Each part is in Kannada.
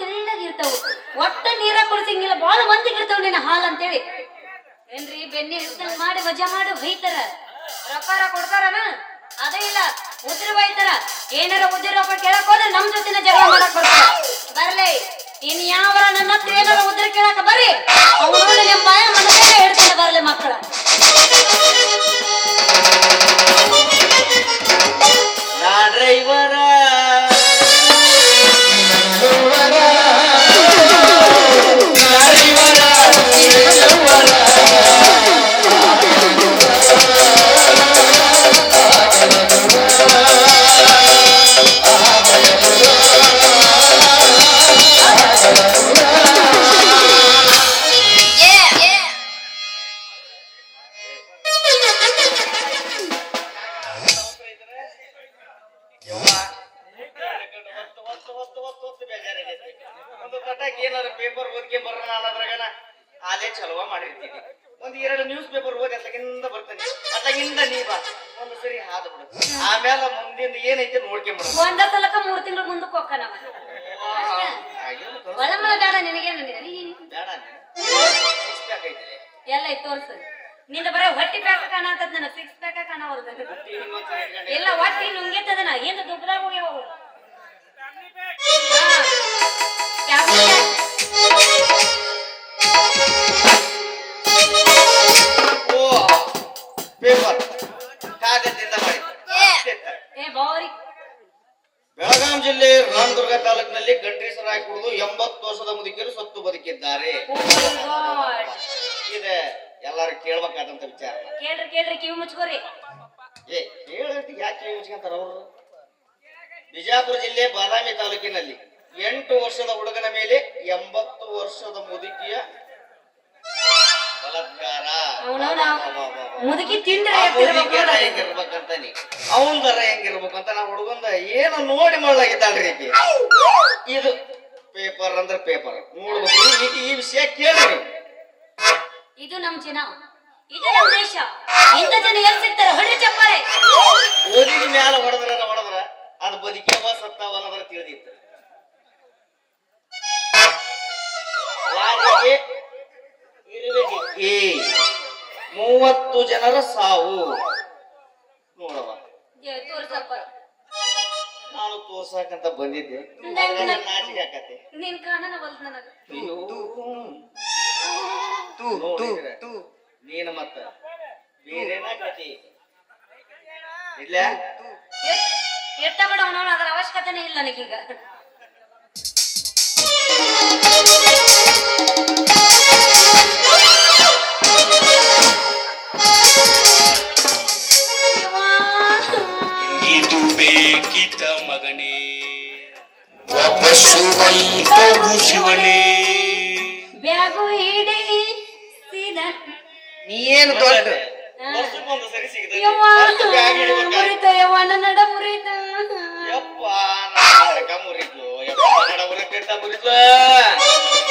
ತೆಳ್ಳಗಿರ್ತಾವ ಒಟ್ಟ ನೀರ ಕುಡಿಸಂಗಿಲ್ಲ, ಬಾಳ ಮಂದಿಗಿರ್ತಾವ ನಿನ್ನ ಹಾಲು ಅಂತೇಳಿ. ಏನ್ರಿ, ಬೆನ್ನಿ ಹಿಡ್ದಂಗ್ ಮಾಡಿ ವಜಾ ಮಾಡಿ, ಬೈತಾರ. ರೊಕ್ಕಾರ ಕೊಡ್ತಾರನ? ಅದೇ ಇಲ್ಲ, ಉದ್ರ ಬೈತಾರ. ಏನಾರ ಉದ್ರಿ ರೊಕ್ಕ ಕೇಳಕ್ ಹೋದ್ರೆ ನಮ್ ಜೊತೆನ ಜಗಳ ಮಾಡಕ್ ಬರ್ತಾರ. ಬರ್ಲಿ, ಇನ್ ಯಾವರ ನನ್ನ ಹತ್ರ ಏನಾರ ಉದ್ರ ಕೇಳಕ್ ಬರ್ರಿ. ನಿಮ್ಮ ಮನದೇ ಹಿಡ್ತಾನೆ ಬರ್ಲಿ ಮಕ್ಕಳ. ಡ್ರೈವರ ಎಲ್ಲ ತೋರ್ಸು. ನಿಂದ ಬರ ಹೊಟ್ಟಿ ಪ್ಯಾಕ ಕಾಣತದ ನನ್ನ ಸಿಕ್ಸ್ ಪ್ಯಾಕ ಕಾಣವಲ್ದು. ಎಲ್ಲ ಹೊಟ್ಟಿ ನುಂಗಿತ್ತದನ ಏನು ದುಬ್ಬದಾಗ ಹೋಗಿ ಹೋಗು. ಬೆಳಗಾಂ ಜಿಲ್ಲೆ ರಾಮದುರ್ಗ ತಾಲೂಕಿನಲ್ಲಿ ಗಂಟ್ರೀಸರಾಗಿ ಕುಡಿದು ಎಂಬತ್ತು ವರ್ಷದ ಮುದುಕಿಯರು ಸತ್ತು ಬದುಕಿದ್ದಾರೆ. ಗಾಡ್ ಇದೆ ಎಲ್ಲಾರು ಕೇಳ್ಬೇಕಾದಂತ ವಿಚಾರ. ಕೇಳ್ರಿ ಕೇಳ್ರಿ ಕಿವಿ ಮುಚ್ಕೋರಿ. ಏ ಕೇಳಿ ಯಾಕೆ ಮುಚ್ಕೊಂತಾರ ಅವರು? ಬಿಜಾಪುರ ಜಿಲ್ಲೆ ಬಾದಾಮಿ ತಾಲೂಕಿನಲ್ಲಿ ಎಂಟು ವರ್ಷದ ಹುಡುಗನ ಮೇಲೆ ಎಂಬತ್ತು ವರ್ಷದ ಮುದುಕಿಯ ಬಲತ್ಕಾರ. ಮುದುಕಿ. ಹೆಂಗಿರ್ಬೇಕಂತಾನಿ. ಅವನ್ ದರ ಹೆಂಗಿರ್ಬೇಕು ಅಂತ ನಾವು ಹುಡುಗಂದ ಏನು ನೋಡಿ ಮಾಡಲಾಗಿದ್ದಾಳ್ರಿ ಇದು ಪೇಪರ್ ಅಂದ್ರೆ ಪೇಪರ್. ನೋಡ್ಬೇಕು. ಈ ವಿಷಯ ಕೇಳ್ರಿ. ಇದು ನಮ್ ಜನ. ಇದು ನಮ್ ದೇಶ. ಇಂಥ ಜನ ಎಲ್ಲಿ ಸಿಗ್ತಾರೆ? ಹಳ್ಳಿ ಚಪ್ಪಾಳೆ. ಓದಿದ ಮ್ಯಾಲ ಹೊಡೆದ್ರ ಹೊಡೆದ್ರ? ಅದು ಬದುಕ್ಯಾವ ಸತ್ತಾವ ಅನ್ನೋದ್ರ ತಿಳಿದಿತ್ತು. ಮೂವತ್ತು ಜನರ ಸಾವು. ನೋಡವ ತೋರ್ಸಪ್ಪ. ನಾನು ತೋರ್ಸಾಕಂತ ಬಂದಿದ್ದೆ. ನಾಚಿಕೆ ಆಕತ್ತೆ. ನಿನ್ ಕಾಣನ ವಲ್ದ್ ನನಗ. ನೀನು ಮತ್ತ ಇಲ್ಲ ಎಟ್ಟ ಬಿಡ ಅದರ ಅವಶ್ಯಕತೆನೇ ಇಲ್ಲ ನನಗೀಗ. ಯವ್ವಾ. ಇದು ಬೇಕಿತ ಮಗನೇ. ಶಿವನೇ. ಬ್ಯಾಗು ಹಿಡಿ ಸೀದಾ ನೀ ಏನು ದೊಡ್ಡ? ಮುರಿತು ಯವ್ವ ನನ್ನ ನಡ ಮುರಿತು. ಯಪ್ಪ ಯಪ್ಪ ನಡ ಮುರಿತ ಮುರಿದ್ಲು.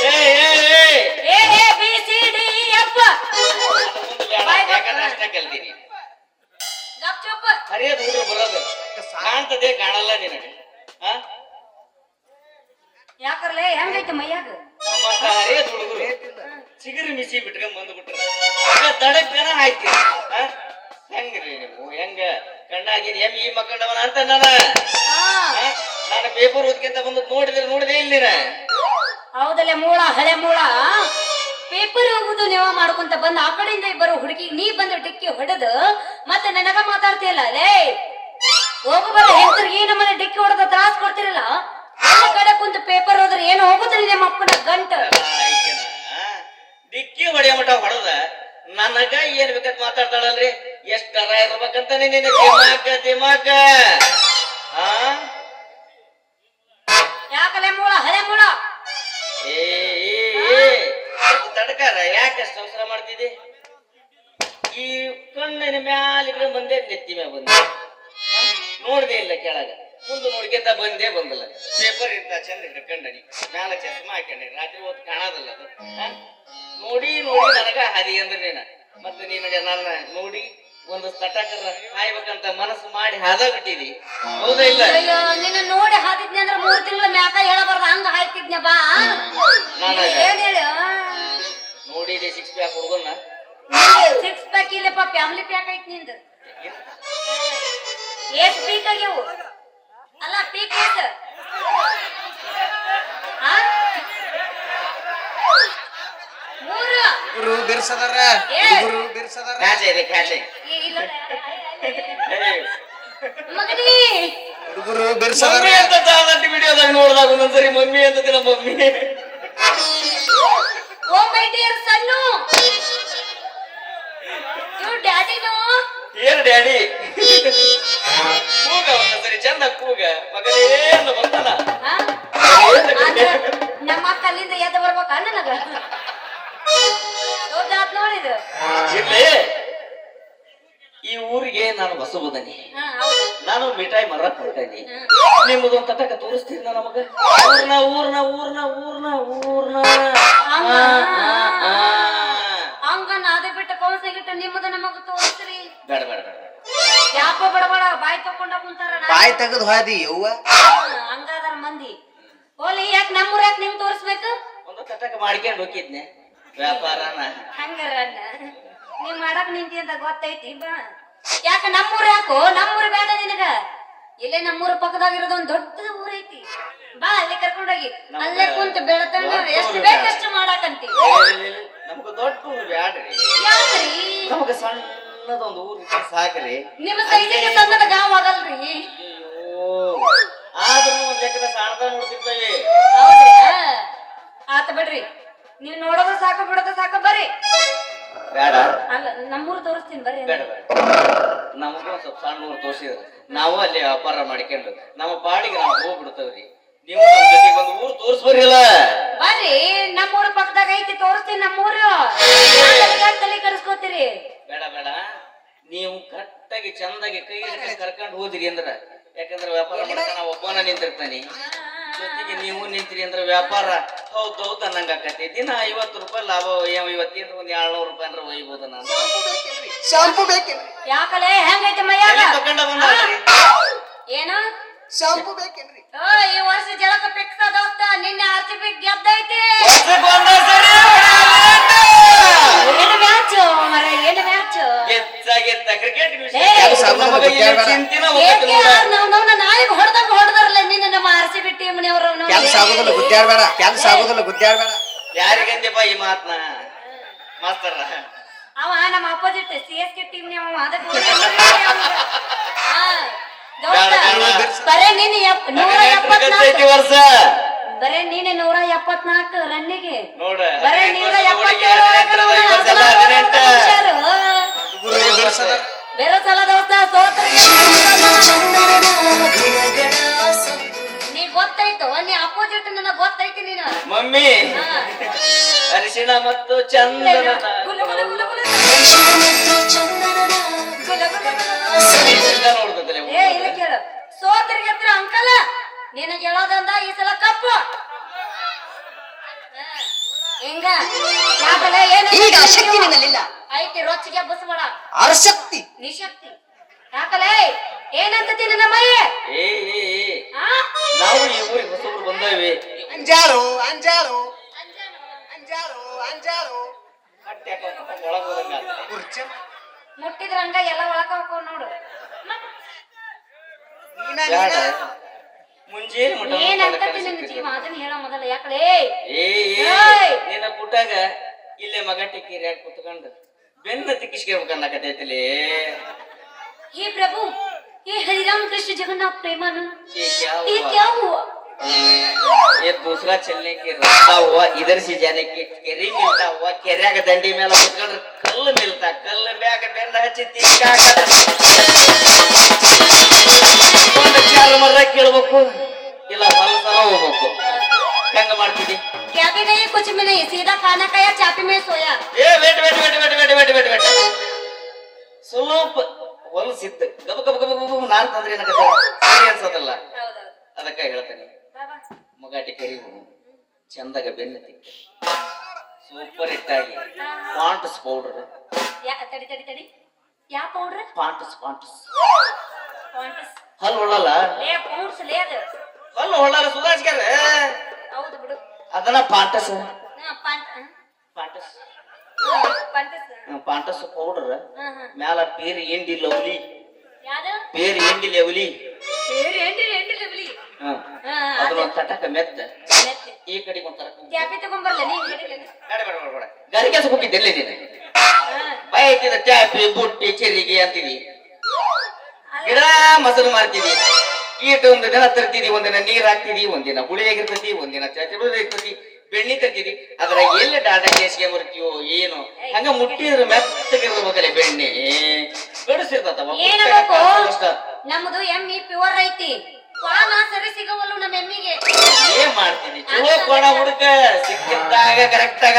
ಏ ಏ ಏ. ಏ ಏ ಬಿ ಸಿ ಡಿ ಯಪ್ಪ. ಯಾಕಂದ್ರೆ ಅಷ್ಟ ಕಲ್ತೀನಿ ಗಪ್ ಚುಪ್. ಹರಿಯದ ಹುಡುಗರು ಬರೋದು. ಕಾಣ್ತದೆ ಕಾಣಲ್ಲ ನಿನಗೆ. ಆ? ಯಾಕರ್ಲೆ ಹೆಂಗೈತೆ ಮೈಯಾಗ? ನಮ್ಮಂತ ಹರಿಯದ ಹುಡುಗರು. ಚಿಗುರು ಮಿಸಿ ಬಿಟ್ಕೊಂಡ್ ಬಂದ್ಬಿಟ್ರ. ದಡಕ್ಕನ ಆಯ್ತು. ಆ? ಹೆಂಗ್ರಿ ನೀವು? ಹೆಂಗ? ಕಣ್ಣಾಗಿನ ಎಂ ಈ ಮಕ್ಕಳವನ ಅಂತ ನಾನ? ನಾನು ಪೇಪರ್ ಓದ್ಕೊಂತ ಬಂದು ನೋಡಿದ್ರೆ ನೋಡಿದೆ ಇಲ್ಲ ಹೌದಲ್ಲ ಮೂಳ ಹಳೆ ಮೂಳ? ಪೇಪರ್ ಹೋಗುದು ನೀವ ಮಾಡ್ಕೊಂತ ಬಂದ್ ಆ ಕಡೆಯಿಂದ ಇಬ್ಬರು ಹುಡುಗಿ ನೀ ಬಂದು ಡಿಕ್ಕಿ ಹೊಡೆದು ಮತ್ತೆ ನನಗ ಮಾತಾಡ್ತೀಯಲ್ಲ ಲೇ? ಹೋಗಬಾರ ಹೆಂಗರಿಗೆ ನಮ್ಮನೆ ಡಿಕ್ಕಿ ಹೊಡೆದ ತ್ರಾಸ್ ಕೊಡ್ತಿರಲ್ಲ? ಆ ಕಡೆ ಕುಂತ ಪೇಪರ್ ಹೋದ್ರೆ ಏನು ಹೋಗುದಿಲ್ಲ ನಿಮ್ಮ ಅಪ್ಪನ ಗಂಟ ಡಿಕ್ಕಿ ಹೊಡೆಯ ಮಠ ಹೊಡೆದ ನನಗ ಏನ್ ಬೇಕಂತ ಮಾತಾಡ್ತಾಳಲ್ರಿ? ಎಷ್ಟರ ಇರ್ಬೇಕಂತ ನಿನ್ನ ದಿಮಾಕ ದಿಮಾಕ. ಆ? ಯಾಕಲೆ ಮೂಳ ಹಳೆ ಮೂಳ? ಏ ತಡ್ಕಾರ? ಯಾಕೆ ಸಂಸಾರ ಮಾಡ್ತಿದ್ದಿ? ಈ ಕಣ್ಣಿನ ಮ್ಯಾಲ ಬಂದೇ ಬಂದೆ ನೆತ್ತಿ ಮ್ಯಾಲ ಬಂದೆ ನೋಡ್ದೆ ಇಲ್ಲ ಕೆಳಗ. ಮುಂದೆ ನೋಡ್ಕೊಂತ ಬಂದೇ ಬಂದಲ್ಲ. ಪೇಪರ್ ಇಂತ ಚಂದ ಹಿಡ್ಕೊಂಡನಿ ಮ್ಯಾಲ ಚಸ್ಮಾ ಹಾಕೊಂಡಿ ರಾತ್ರಿ ಹೊತ್ತು ಕಾಣೋದಿಲ್ಲ ಅದು? ನೋಡಿ ನೋಡಿ ನನಗ ಹರಿ ಅಂದ್ರೆ ನೀನ ಮತ್ತೆ ನಿನಗೆ ನನ್ನ ನೋಡಿ ಒಂದು ತಟಕರ ಕಾಯ್ಬೇಕಂತ ಮನಸ್ಸು ಮಾಡಿ ಹದ ಬಿಟ್ಟಿದಿ ಹೌದಾ ಇಲ್ಲ? ಅಯ್ಯೋ ನಿನ್ನ ನೋಡಿ ಹಾದಿದ್ನಿ ಅಂದ್ರೆ ಮೂರ್ ತಿಂಗಳ ಮ್ಯಾಕ ಹೇಳಬಾರ್ದ. ಹಂಗ ಹಾಯ್ತಿದ್ನ ಬಾ. ನಾನು ಏನ್ ಹೇಳು? ನೋಡಿದೆ ಸಿಕ್ಸ್ ಪ್ಯಾಕ್ ಹುಡುಗನ್ನ. ಸಿಕ್ಸ್ ಪ್ಯಾಕ್ ಇಲ್ಲಪ್ಪ ಫ್ಯಾಮಿಲಿ ಪ್ಯಾಕ್ ಐತಿ ನಿಂದು. ಎಷ್ಟ್ ಪೀಕ್ ಆಗ್ಯಾವು? ಅಲ್ಲ ಪೀಕ್ ಐತ ಆ? ಮೂರು ಗುರು ಬಿರ್ಸದಾರ ಗುರು ಬಿರ್ಸದಾರ ಕ್ಯಾಚೆ ಕ್ಯಾಚೆ ಏ, ಇಲ್ಲ ಮಗನಿ ಹುಡುಗರು ಬಿರ್ಸದಾರ ಮಮ್ಮಿ ಅಂತ ತಾನಂತ ವಿಡಿಯೋದಾಗ ನೋಡಿದಾಗ ಒಂದೊಂದ್ಸರಿ ಮಮ್ಮಿ ಅಂತ ದಿನ mummy oh my dear son daddy no ಏನ್ ಡ್ಯಾಡಿ ಕೂಗ ಒಂದೊಂದ್ಸರಿ ಚಂದ ಕೂಗ ಮಗನೇ ಅಂತ ಬರ್ತಾನ ನಮ್ಮ ಅಕ್ಕ ಅಲ್ಲಿಂದ ಎದ್ದು ಬರ್ಬೇಕಾ ನನಗ ನೋಡಿದು ಈ ಊರಿಗೆ ನಾನು ಹೊಸಬದನಿ ನಾನು ಮಿಠಾಯಿ ಮರಕ್ ಹೊಂಟೇನಿ ಹ್ಮ್. ನಿಮ್ಮದೊಂದ್ ತಟಕ ತೋರಿಸ್ತೀರಿ ನಮಗ? ಊರ್ನ ಊರ್ನ ಊರ್ನ ಊರ್ನ ಊರ್ನ. ಹಂಗ? ನಾದೆ ಬಿಟ್ಟ ಕೌಸ ಗಿಟ್ಟ ನಿಮ್ಮದ ನಮಗ ತೋರಿಸ್ರಿ ಬೇಡ ಬೇಡ ಬೇಡ ಬೇಡ. ಯಾಪ ಬಡಬಡ ಬಾಯಿ ತಕೊಂಡ ಕುಂತಾರ ಬಾಯಿ ತೆಗದ್ ಹೋದಿ ಯವ್ವ. ಹಂಗಾದಾರ ಮಂದಿ. ಹೋಲಿ ಯಾಕೆ ನಮ್ಮೂರ್ ಯಾಕೆ ನಿಮ್ಗೆ ತೋರಿಸ್ಬೇಕು? ಒಂದು ತಟಕ ಮಾಡ್ಕೊಂಡು ಹೋಗಿದ್ನೆ. ವ್ಯಾಪಾರನ? ಹಂಗಾರ. ನೀವ್ ಮಾಡಕ್ ನಿಂತಿ ಅಂತ ಗೊತ್ತೈತಿ ಬಾ. ಯಾಕ ನಮ್ಮೂರ್ ಯಾಕೋ? ನಮ್ಮೂರ್ ಬೇಡ ನಿನಗ. ಇಲ್ಲೇ ನಮ್ಮೂರ ಪಕ್ಕದಾಗಿರೋದು ಒಂದ್ ದೊಡ್ಡ ಊರ್ ಐತಿ ಬಾ ಅಲ್ಲಿ ಕರ್ಕೊಂಡೋಗಿ. ಅಲ್ಲೇ ಕುಂತ ಬೆಳತಣ್ಣ ಎಷ್ಟು ಬೇಕಷ್ಟು ಮಾಡಾಕಂತಿ. ನಮ್ಗ ದೊಡ್ಡ ಊರು ಬ್ಯಾಡ್ರಿ. ಯಾಕ್ರಿ? ನಮಗ ಸಣ್ಣದೊಂದು ಊರು ಸಾಕ್ರಿ. ನಿಮ್ಮ ಸೈಜಿಗೆ ಸಣ್ಣದ ಗಾವ್ ಆಗಲ್ರಿ. ಆದ್ರೂ ಒಂದ್ ಲೆಕ್ಕದ ಸಾಣದ ನೋಡ್ತಿರ್ತೇವೆ. ಹೌದ್ರಿ ಆತ ಬಿಡ್ರಿ. ನೀವ್ ನೋಡೋದು ಸಾಕು ಬಿಡೋದು ಸಾಕು ಬರ್ರಿ. ಬೇಡ. ಅಲ್ಲ ನಮ್ಮೂರು ತೋರಿಸ್ತೀನಿ ಬರ್ರಿ ಬೇಡ ಬೇಡ. ನಮಗೂ ಸ್ವಲ್ಪ ಸಣ್ಣ ಊರು ತೋರಿಸಿದ್ರು. ನಾವು ಅಲ್ಲಿ ವ್ಯಾಪಾರ ಮಾಡ್ಕೊಂಡು ನಮ್ಮ ಪಾಡಿಗೆ ನಾವು ಹೋಗ್ಬಿಡ್ತೇವ್ರಿ. ನೀವು ನಮ್ ಜೊತೆಗೆ ಒಂದು ಊರು ತೋರಿಸ್ಬರಿಲ್ಲ. ಬರ್ರಿ ನಮ್ಮೂರು ಪಕ್ಕದಾಗ ಐತಿ ತೋರಿಸ್ತೀನಿ ನಮ್ಮೂರು. ಯಾಕ್ ತಲೆ ಕಡಿಸ್ಕೋತೀರಿ? ಬೇಡ ಬೇಡ. ನೀವು ಕರೆಕ್ಟಾಗಿ ಚಂದಾಗಿ ಕೈ ಹಿಡ್ಕೊಂಡು ಕರ್ಕೊಂಡು ಹೋದ್ರಿ ಅಂದ್ರ ಯಾಕಂದ್ರೆ ವ್ಯಾಪಾರ ಮಾಡಕ ನಾ ಒಬ್ಬನ ನಿಂತಿರ್ತಾನೆ. ಜೊತೆಗೆ ನೀವು ನಿಂತ್ರಿ ಅಂದ್ರೆ ವ್ಯಾಪಾರ ಹೌದು ಹೌದು ಅನ್ನಂಗ ಆಕತಿ. ದಿನ ಐವತ್ತು ರೂಪಾಯಿ ಲಾಭ ಏನ್ ಇವತ್ತೇನ್ರ ಒಂದ್ ಏಳ್ನೂರು ರೂಪಾಯಿ ಅಂದ್ರೆ ಒಯ್ಬೋದು ನಾನು. ಶಾಂಪು ಬೇಕೇನ್ರಿ? ಯಾಕಲೆ ಹೆಂಗೈತಿ ಮೈಯಾಗ? ಏನು? ಶಾಂಪು ಬೇಕೇನ್ರಿ? ಓ ಈ ವರ್ಷ ಜಲಕ ದೋಸ್ತ ನಿನ್ನೆ ಆರ್ತಿ ಪಿಕ್ ಗೆದ್ದೈತಿ. ಏನು ಮ್ಯಾಚ್ ಮರ ಏನು ಮ್ಯಾಚ್ ಕ್ರಿಕೆಟ್ ಚಿಂತಿನ ನಾಯಿಗೆ ಹೊಡೆದಂಗ ಹೊಡೆದಾರಲ್ಲ ನಿನ್ನ ನಮ್ಮ ಆರ್ ಸಿ ಬಿ ಟೀಮ್ನವ್ರು ಕೆಲ್ಸ ಆಗೋದಿಲ್ಲ ಗುದ್ದಾಡ್ಬೇಡ ಕೆಲಸ ಆಗೋದಿಲ್ಲ ಗುದ್ದಾಡ್ಬೇಡ ಯಾರಿಗಂದ್ಯಪ್ಪ ಈ ಮಾತನ? ಮಾಸ್ತರ. ಅವ ನಮ್ಮ opposite C S K team ಅವ ಅದಕ್ಕೆ. ಬರೇ ನೀನು ನೂರ ಗಂಟೈತಿ ವರ್ಷ. ಬರೇ ನೀನೆ ನೂರ ಎಪ್ಪತ್ನಾಲ್ಕು ರನ್ನಿಗೆ. ನೋಡ ಬರೇ ನೂರ ಎಪ್ಪತ್ತೇಳು ಬೇರೆ ಸಲ. ದೋಸ್ತ ನೀ ಗೊತ್ತಾಯ್ತು. ನೀ ಅಪೋಸಿಟ್ ನನ್ನ ಗೊತ್ತೈತಿ ನೀನು. ಮಮ್ಮಿ. ಅರಿಶಿಣ ಮತ್ತು ಚಂದನ ಏ ಇಲ್ಲ ಕೇಳು. ಸೋತ್ರಿಗೆ ಹತ್ರ ಅಂಕಲ? ನಿನಗೆ ಹೇಳೋದಂದ ಈ ಸಲ ಕಪ್ಪು. ಹಿಂಗ? ಯಾಕಲೆ ಏನು? ಈಗ ಶಕ್ತಿ ನಿನ್ನಲ್ಲಿಲ್ಲ. ಐತಿ ರೊಚ್ಚಿಗೆ ಬಸ್ ಮಾಡ ಅರ್ಶಕ್ತಿ ನಿಶಕ್ತಿ. ಯಾಕಲೆ ಏನಂತ ನಮ್ಮಯ್ಯ ನಾವು ಈ ಊರಿಗೆ ಹೊಸಬ್ರು ಬಂದೇವಿ. ಅಂಜಾರು ಅಂಜಾರು ಅಂಜಾರು ಅಂಜಾರು ಮುಟ್ಟಿದ್ರ ಹಂಗ ಎಲ್ಲ ಒಳಕ ಹಾಕೋ ನೋಡು. ಏನಂತ ನಿನ್ನ ಜೀವ? ಅದನ್ನ ಹೇಳ ಮೊದಲ ಯಾಕಲೇ? ನಿನ್ನ ಕುಟಾಗ ಇಲ್ಲೇ ಮಗ ಟಿಕ್ಕಿ ಕುತ್ಕೊಂಡು ಬೆನ್ನ ತಿಕ್ಕಿಸ್ಕೇಳ್ಬೇಕನ್ನಕತೈತಿಲಿ ಈ ಪ್ರಭು ये हरिराम कृष्ण जगन्नाथ प्रेमानंद ये क्या ये हुआ क्या हुआ ये दूसरा चलने के रास्ता हुआ इधर से जाने के ಕೆರಿ मिलता हुआ ಕೆರ್ಯಾಗ ದಂಡಿ ಮೇಲೆ ಕುತ್ಕೊಂಡ್ರೆ ಕಲ್ಲು ಮಿಲ್ತಾ ಕಲ್ಲು ಮ್ಯಾಗ ಬೆನ್ನ ಹಚ್ಚಿ ತಿಕ್ಕಾಕ ಒಂದು ಚಾರು ಮರ ಕೇಳ್ಬೇಕು ಇಲ್ಲ ಹೊಲಸಲ ಹೋಗ್ಬೇಕು ಹೆಂಗ ಮಾಡ್ತಿದ್ದಿ क्या भी नहीं कुछ भी नहीं सीधा खाना खाया चापी में सोया ಏ wait wait wait wait wait wait wait wait ಸ್ವಲ್ಪ ಹೊಲಸಿತ್ತು ಗಬ ಗಬ ಗಬ ಗಬ ನಾನ್ ತಂದ್ರೆ ಏನಕತ್ತ ಸರಿ ಅನ್ಸತ್ತಲ್ಲ ಅದಕ್ಕ ಹೇಳ್ತೇನೆ. ಬಾಬಾ ಮಗಾಟಿ ಕರಿವು ಚಂದಾಗ ಬೆನ್ನ ತಿಕ್ಕ. ಸೂಪರ್ ಹಿಟ್ಟಾಗಿ ಪಾಂಟಸ್ ಪೌಡರ್ ಯಾ ತಡಿ ತಡಿ ತಡಿ. ಯಾ ಪೌಡ್ರ್ ಪಾಂಟಸ್ ಪಾಂಟಸ್ ಪಾಂಟಸ್ ಹಲ್ಲು ಹೊಳ್ಳಲ್ಲ? ಲೇ ಪೌಡ್ಸ್ ಲೇ ಅದು. ಹಲ್ಲು ಹೊಳ್ಳಲ್ಲ ಸುಧಾರಿಸ್ಕ್ಯಾರ ಹೌದು ಬಿಡು. ಅದನ್ನ ಪಾಂಟಸ್ ಹಾ ಪಾಂಟ ಪಾಂಟಸ್ ಹಾ, ಪಾಂಟಸ್ ಹ್ಮ್, ಪಾಂಟಸ್ ಪೌಡರ್ ಹಾ ಹಾ. ಮ್ಯಾಲ ಪೇರಿ ಎಂಡಿ ಲವ್ಲಿ. ಯಾವ್ದು? ಹೆಂಗಿಲ್ಲ ಹುಲಿ ಅದನ್ನ ಒಂದ್ ತಟಕ ಮೆತ್ತ. ಈ ಕಡೆಗೆ ಗಾರಿ ಕೆಲಸ ಹೋಗಿದ್ದೆಲ್ಲ ನೀನು? ಐತಿದ ಚಾಪಿ ಬುಟ್ಟಿ ಚೆರಿಗೆ ಅಂತೀವಿ ಗಿಡ ಮೊಸರು ಮಾರ್ತೀವಿ. ಕೀಟ ಒಂದು ದಿನ ತರ್ತಿದಿ ಒಂದಿನ ನೀರ್ ಹಾಕ್ತಿದಿ ಒಂದಿನ ಹುಳಿ ಆಗಿರ್ತತಿ ಒಂದಿನ ಚಾಚಿ ಇರ್ತತಿ ಬೆಣ್ಣಿ ತರ್ತೀವಿ ಅದ್ರ ಎಲ್ಲಿ ಡಾಟಾ ಕೇಸ್ಗೆ ಬರ್ತೀವೋ ಏನು. ಹಂಗ ಮುಟ್ಟಿದ್ರ ಮೆತ್ತಗಿರ್ಬೇಕಲ್ಲ ಬೆಣ್ಣೆ. ಏನಬೇಕು ನಮ್ದು ಎಮ್ಮಿ ಪ್ಯೂರ್ ಐತಿ. ಕ್ವಾನ ಸರಿ ಸಿಗವಲ್ಲ ನಮ್ಮ ಎಮ್ಮಿಗೆ. ಏನ್ ಮಾಡ್ತೀನಿ? ಚಲೋ ಕೊಡ ಹುಡುಕ ಸಿಕ್ಕಿದ್ದಾಗ ಕರೆಕ್ಟ್ ಆಗ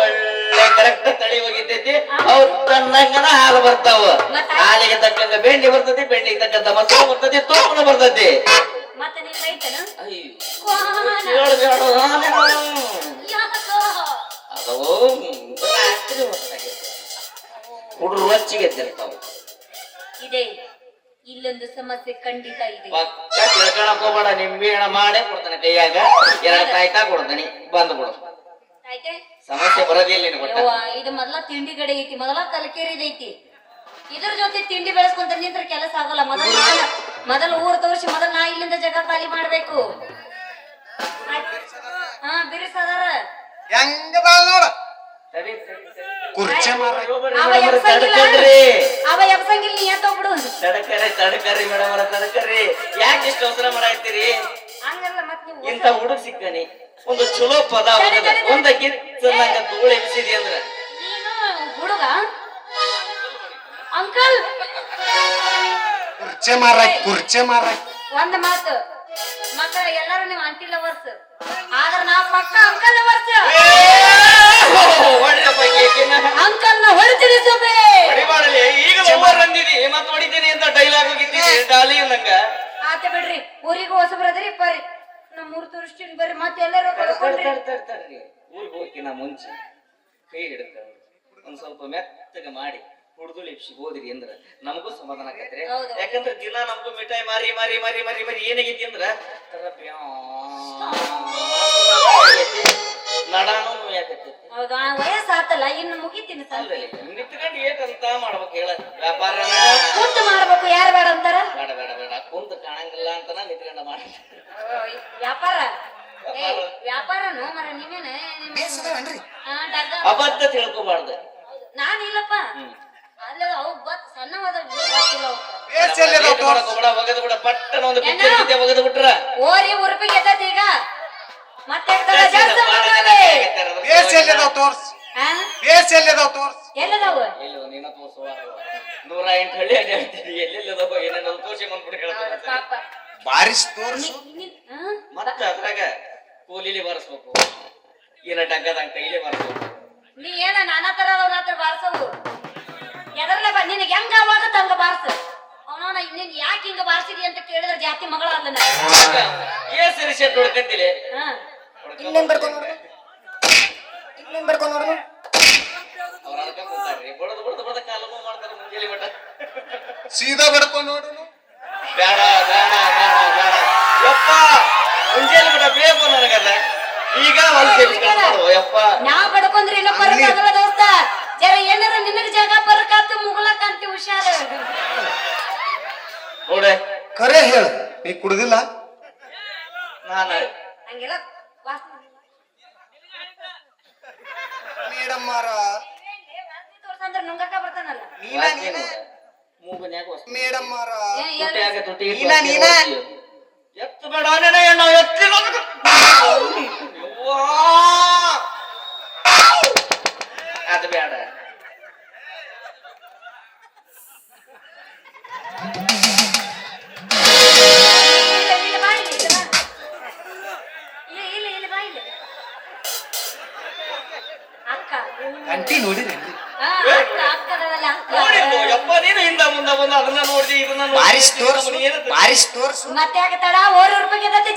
ಒಳ್ಳೆ ಕರೆಕ್ಟ್ ತಳಿ ಹೋಗಿರ್ತೈತಿ ಅವ್ರ ತನ್ನಂಗನ ಹಾಲು ಬರ್ತಾವ. ಹಾಲಿಗೆ ತಕ್ಕಂಗ ಬೆಂಡಿ ಬರ್ತೈತಿ ಬೆಂಡಿಗೆ ತಕ್ಕಂತ ಮೊಸರು ಬರ್ತೈತಿ ತುಪ್ಪನ ಬರ್ತೈತಿ. ಮತ್ತೆ ನೀನ್ ರೈತನ? ಅಯ್ಯೋ. ಅದು ರಾತ್ರಿ ಹೊತ್ತಾಗಿರ್ತೈತಿ. ಹುಡ್ರು ರೊಚ್ಚಿಗೆ ಎದ್ದಿರ್ತಾವ ಇದೆ. ಇಲ್ಲೊಂದು ಸಮಸ್ಯೆ ಖಂಡಿತ ಇದೆ. ಪಕ್ಕ ತಿಳ್ಕೊಳಕ್ ಹೋಗ್ಬೇಡ ನಿಂಬೆ ಹಣ ಮಾಡೇ ಕೊಡ್ತಾನೆ ಕೈಯಾಗ. ಎರಡು ಕಾಯ್ತಾ ಕೊಡ್ತಾನೆ ಬಂದು ಬಿಡು. ಆಯ್ತೆ ಸಮಸ್ಯೆ ಬರೋದಿಲ್ಲ ನಿನಗೆ ಯವ್ವ ಇದು ಮೊದಲ ತಿಂಡಿ ಗಡೆ ಐತಿ ಮೊದಲ ಕಲಕೇರಿದ ಐತಿ ಇದ್ರ ಜೊತೆ ತಿಂಡಿ ಬೆಳೆಸ್ಕೊಂತ ನಿಂತ್ರ ಕೆಲಸ ಆಗಲ್ಲ. ಮೊದಲ ನಾನ ಮೊದಲ ಊರ್ ತೋರಿಸಿ ಮೊದಲ ನಾ ಇಲ್ಲಿಂದ ಜಗ ಖಾಲಿ ಮಾಡ್ಬೇಕು. ಆಯ್ತ್. ಹಾ ಬಿರುಸದಾರ. ಹೆಂಗ ಬಾಳ್ ನೋಡ. ಕುರ್ಚೆ ಮಾರ ಅವ ಅವ ಎಬ್ಸಂಗಿಲ್ಲ ನೀ ಎತ್ತೋಗ್ಬಿಡು ತಡಕರಿ ತಡಕರಿ ಮೇಡಮ್ ಅವರ ತಡಕರಿ ಯಾಕೆ ಇಷ್ಟು ಅವಸರ ಮಾಡಾಯ್ತೀರಿ ಹಂಗಲ್ಲ ಮತ್ ನೀವು ಇಂತ ಹುಡುಗ ಸಿಕ್ಕನಿ. ಒಂದು ಚಲೋ ಪದ. ಒಂದ ಗಿಚ್ಚನಂಗ ಧೂಳು ಎಬ್ಸಿದಿ ಅಂದ್ರ. ನೀನು ಹುಡುಗ? ಅಂಕಲ್? ಕುರ್ಚೆ ಮಾರ ಕುರ್ಚೆ ಮಾರ ಒಂದ್ ಮಾತು. ಮಕ್ಕಳ ಎಲ್ಲಾರು ನೀವು ಆಂಟಿ ಲವರ್ಸ್ ಆದ್ರ ನಾ ಪಕ್ಕ ಅಂಕಲ್ ಲವರ್ಸ್ ಅಂಕಲ್ನ ಹೊಡಿತೀನಿ ಸೊಬೆ. ಈಗ ಓವರ್ ಅಂದಿದಿ ಮತ್ ಹೊಡಿತೀನಿ ಅಂತ ಡೈಲಾಗ್ ಹೋಗಿದ್ದೀನಿ ಡಾಲಿ ನಂಗ. ಆತ ಬಿಡ್ರಿ ಊರಿಗೆ ಹೊಸಬ್ರದ್ರಿ ಬರ್ರಿ. ನಮ್ಮ ಮೂರು ತೋರಿಸ್ತೀನಿ ಬರ್ರಿ ಮತ್ತೆ ಎಲ್ಲರೂ ಕಳ್ಕೊಂಡ್ರಿ ಊರಿಗೆ ಹೋಗಿನ ಮುಂಚೆ ಕೈ ಹಿಡ್ತಾವ ಒಂದ್ ಸ್ವಲ್ಪ ಮೆತ್ತಗೆ ಮಾಡಿ. ಇಪ್ಸಿ ಹೋದ್ರಿ ಅಂದ್ರ ನಮಗೂ ಸಮಾಧಾನ ಆಗತ್ರಿ. ಯಾಕಂದ್ರ ದಿನ ನಮಗೂ ಮಿಠಾಯಿ ಮಾರಿ ಮಾರಿ ಮಾರಿ ಮಾರಿ ಮಾರಿ ಏನಾಗೈತಿ ಅಂದ್ರ. ನಡಾನು ಯಾಕೈತಿ ಹೌದಾ ವಯಸ್ಸು ಆತಲ್ಲ ಇನ್ನು ಮುಗಿತೀನಿ ನಿಂತ್ಕೊಂಡು ಏಟ್ ಅಂತ ಮಾಡ್ಬೇಕು ಹೇಳ. ವ್ಯಾಪಾರ ಕುಂತು ಮಾಡ್ಬೇಕು ಯಾರು ಬೇಡ ಅಂತಾರ? ಬೇಡ ಬೇಡ ಬೇಡ. ಕುಂತು ಕಾಣಂಗಿಲ್ಲ ಅಂತನ ನಿಂತ್ಕೊಂಡ ಮಾಡ ವ್ಯಾಪಾರ? ಏ ವ್ಯಾಪಾರನು ಮರ ಡಗ್ಗ. ಅಬದ್ಧ ತಿಳ್ಕೊಬಾರ್ದು. ನಾನು ಅಲ್ಲ ಅವು ಗೊತ್ತ ಸಣ್ಣವಾದ ಗೊತ್ತಿಲ್ಲ ಒಗದು ಕೂಡ ಪಟ್ಟನ ಒಂದು? ಪಿಕ್ಚರ್ ಒಗದು ಬಿಟ್ರ? ಓರಿ ಉರುಪಿಗೆ ಎದ್ದೈತಿ ಈಗ. ಮತ್ತೆ. ಬೇಸ್ ಎಲ್ಲಿದಾವ್ ತೋರ್ಸ್. ಹಾ ಬೇಸ್ ಎಲ್ಲಿದಾವ್ ತೋರ್ಸ್. ಎಲ್ಲದಾವು? ಇಲ್ಲ ನೀನ ತೋರ್ಸುವ ನೂರ ಎಂಟು ಹಳ್ಳಿ ಅಡ್ಡಾಡ್ತೀವಿ ಎಲ್ಲೆಲ್ಲದಪ್ಪ ಏನೇನೋ ತೋರ್ಸಿ ಬಂದ್ಬಿಟ್ಟು ಹೇಳ್ತಾರೆ ಪಾಪ. ಬಾರಿಸ್ ತೋರ್ಸು? ಮತ್ತ ಅದ್ರಾಗ ಕೂಲಿಲಿ ಬಾರಿಸ್ಬೇಕು. ಏನ ಡಗ್ಗದಂಗ ಕೈಲಿ ಬಾರಿಸ್ಬೇಕು. ನೀ ಏನ ನಾನಾ ತರ ಹತ್ರ ಬಾರ್ಸವು ಎದರ್ಲೆ ಬಾ ನಿನಗೆ ಹೆಂಗ ಆವಾಗತ್ತ ಹಂಗ ಬಾರ್ಸ? ಅವನವನ ನಿನ್ ಯಾಕೆ ಹಿಂಗ ಬಾರ್ಸಿದಿ ಅಂತ ಕೇಳಿದ್ರೆ ಜಾತಿ ಮಗಳ ಅಲ್ಲ ಏ ಸರಿ ಇನ್ನೇನ್ ಬರ್ಕೊಂಡು ನೋಡು ಇನ್ನೇನ್ ಬರ್ಕೊಂಡು ನೋಡು ಅವ್ರ ಅರ್ಕ ಕುಂತಾರ್ರಿ. ಬಡದು ಬಡದು ಬಡದ ಕಾಲಮ್ಮ ಮಾಡ್ತಾರೆ ಮುಂಜಾನೆ ಮಟ ಸೀದಾ ಬಡ್ಕೊ ನೋಡು ಬೇಡ ಬೇಡ ಬೇಡ ಬೇಡ. ಯಪ್ಪ ಮುಂಜಾನೆ ಮಟ ಬೇಕು ನನಗದ ಈಗ ಮಾಡು ಯಪ್ಪ. ನಾ ಬಡ್ಕೊಂಡ್ರಿ ಇಲ್ಲ ಪರಕ್ ಆಗಲ್ಲ ದೋಸ್ತ. ಜರ ಏನಾರ ನಿನಗ ಜಾಗ ಪರಕ್ ಆತು ಮುಗ್ಲಕ್ ಅಂತಿ ಹುಷಾರ. ನೋಡೆ. ಖರೆ ಹೇಳ ನೀ ಕುಡ್ದಿಲ್ಲ? ನಾನು. ಹಂಗೆಲ್ಲ ವಾಸನೆ ಮೇಡಮ್ ಮಾರ ವಾಸನೆ ತೋರ್ಸಂದ್ರ ನುಂಗಕ ಬರ್ತಾನಲ್ಲ. ನೀನ ನೀನ? ಮೂಗನ್ಯಾಗ ವಸ್ತು. ತುಟಿಯಾಗ ತುಟಿ ನೀನ, ನೀನ. ಎತ್ತು ಬೇಡ ನೆನ ಎಣ್ಣ ಅದು ಬೇಡ ಇಲ್ಲ, ಇಲ್ಲ, ಬಾ ಇಲ್ಲಿ, ಇಲ್ಲಿ ಬಾ. ಇಲ್ಲ, ಇಲ್ಲ, ಇಲ್ಲಿ ಬಾ ಇಲ್ಲಿ. ಬೇಡ ಗಂಟಿ ನೋಡಿರಿ ಬಾರಿಸ್ ತೋರ್ಸು ಬಾರಿಸ್ ತೋರ್ಸು ಮತ್ತೆ ಆಗತ್ತಡ ತಡ ಓರ್ ರೂಪಾಯಿಗೆ ದತ್ತಿ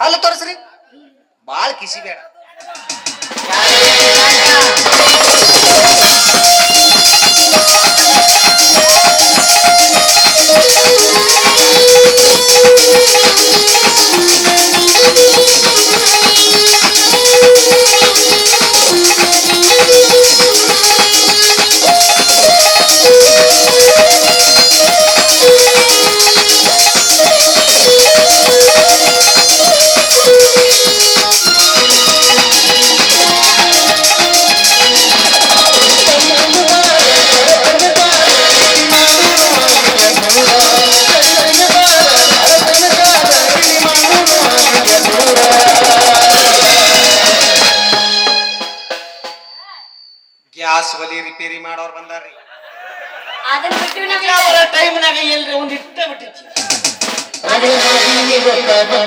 ಹಲ್ಲು ತೋರಿಸ್ರಿ. ಬಾಳ್ ಕಿಸಿ ಬೇಡ. ಗ್ಯಾಸ್ ಒಲಿ ರಿಪೇರಿ ಮಾಡೋರ್ ಬಂದಾರ್ರಿ ಅದನ್ನ ಬಿಟ್ಟು ನಾವ್ ಟೈಮ್ನಾಗ ಎಲ್ರಿ ಒಂದ್ ಇಟ್ಟ ಬಿಟ್ಟಿತ್ತು ಬಲತ್ಕಾರ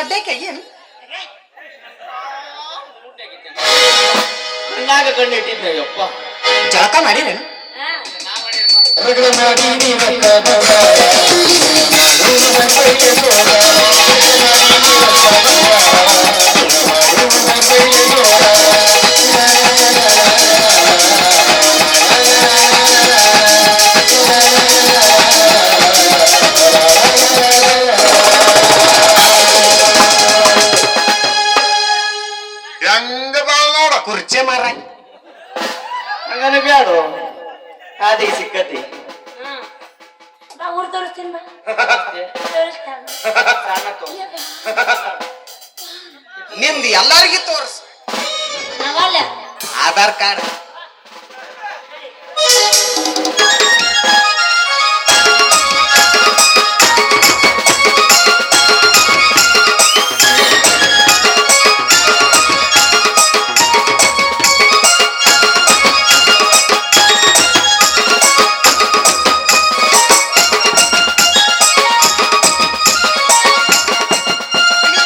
ಕೈಯನ್ ದೊಡ್ಡ ಕೈಯನ್ ಕಣ್ಣಾಗ ಕಣ್ಣಿಟ್ಟಿದ್ದೆ ಯಪ್ಪ. ಜಳಕ ಮಾಡಿರೇನು? ರಗಡ ಮಾಡಿ ಹೆಂಗ ಕುರ್ಚೆ ಮಾರ ಹಂಗನ ಬ್ಯಾಡು. ಅದೇ ಸಿಕ್ಕತಿ. ಊರ್ ತೋರಿಸ್ತೀನಿ ಬಾ. ನಿಂದ ಎಲ್ಲಾರ್ಗಿ ಆಧಾರ್ ಕಾರ್ಡ್.